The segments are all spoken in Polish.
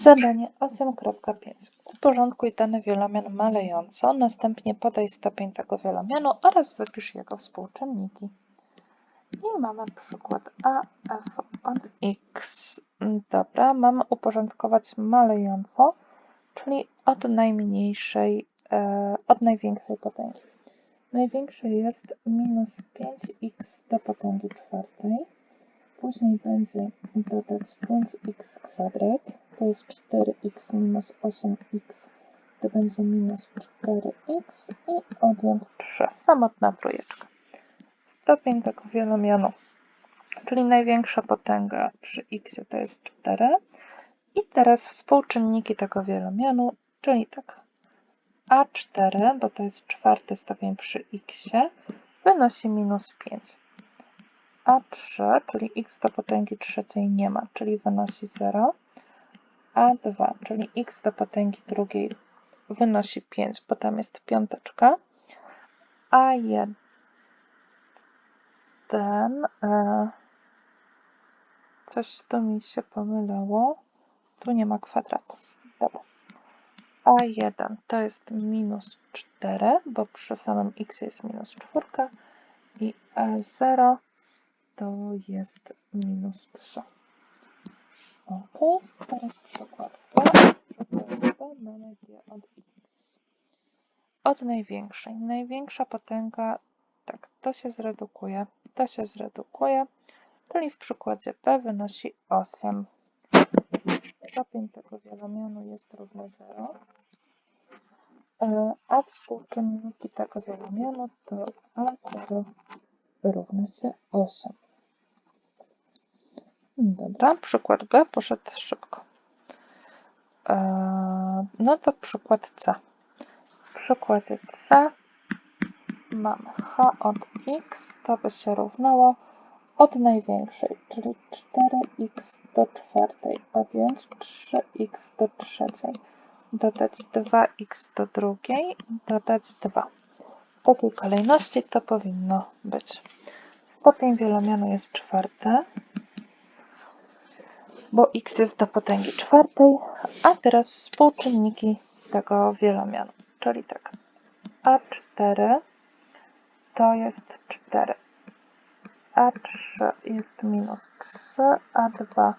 Zadanie 8.5. Uporządkuj dany wielomian malejąco, następnie podaj stopień tego wielomianu oraz wypisz jego współczynniki. I mamy przykład a f od x. Dobra, mamy uporządkować malejąco, czyli od najmniejszej, e, od największej potęgi. Największe jest minus 5x do potęgi czwartej. Później będzie dodać 5x kwadrat, to jest 4x minus 8x, to będzie minus 4x i odjąć 3. Samotna trójeczka. Stopień tego wielomianu, czyli największa potęga przy x to jest 4. I teraz współczynniki tego wielomianu, czyli tak a4, bo to jest czwarty stopień przy x, wynosi minus 5. A3, czyli x do potęgi trzeciej nie ma, czyli wynosi 0. A2, czyli x do potęgi drugiej wynosi 5, bo tam jest piąteczka. A1, e, coś tu mi się pomylało, tu nie ma kwadratu. Dobra. A1 to jest minus 4, bo przy samym x jest minus 4 i A0 to jest minus 3. Ok, teraz przykład B. Przykład B mamy g od x. Od największej. Największa potęga, tak, to się zredukuje, to się zredukuje, czyli w przykładzie B wynosi 8. Stopień tego wielomianu jest równy 0. E, a współczynniki tego wielomianu to A0 równa się 8. Dobra, przykład B poszedł szybko. E, no to przykład C. W przykładzie C mamy h od x, to by się równało od największej, czyli 4x do czwartej odjąć 3x do trzeciej, dodać 2x do drugiej, dodać 2. W takiej kolejności to powinno być. Stopień wielomianu jest czwarty, bo x jest do potęgi czwartej, a teraz współczynniki tego wielomianu, czyli tak, a4 to jest 4, a3 jest minus 3, a2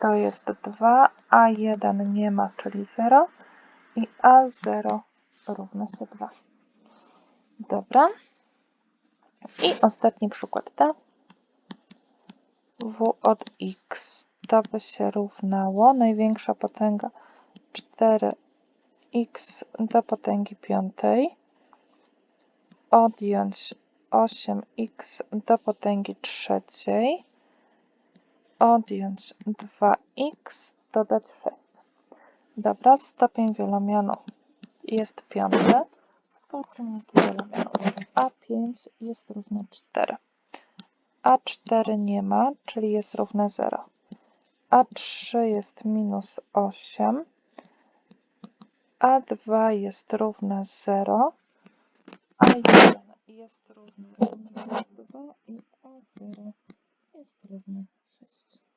to jest 2, a1 nie ma, czyli 0 i a0 równa się 2. Dobra. I ostatni przykład D. w od x to by się równało największa potęga 4x do potęgi piątej odjąć 8x do potęgi trzeciej odjąć 2x dodać 6. Dobra, stopień wielomianu jest piąty. Współczynniki wielomianu a5 jest równe 4. a4 nie ma, czyli jest równe 0. a3 jest minus 8. a2 jest równe 0. a1 jest równe minus 2 i a0 jest równe 6.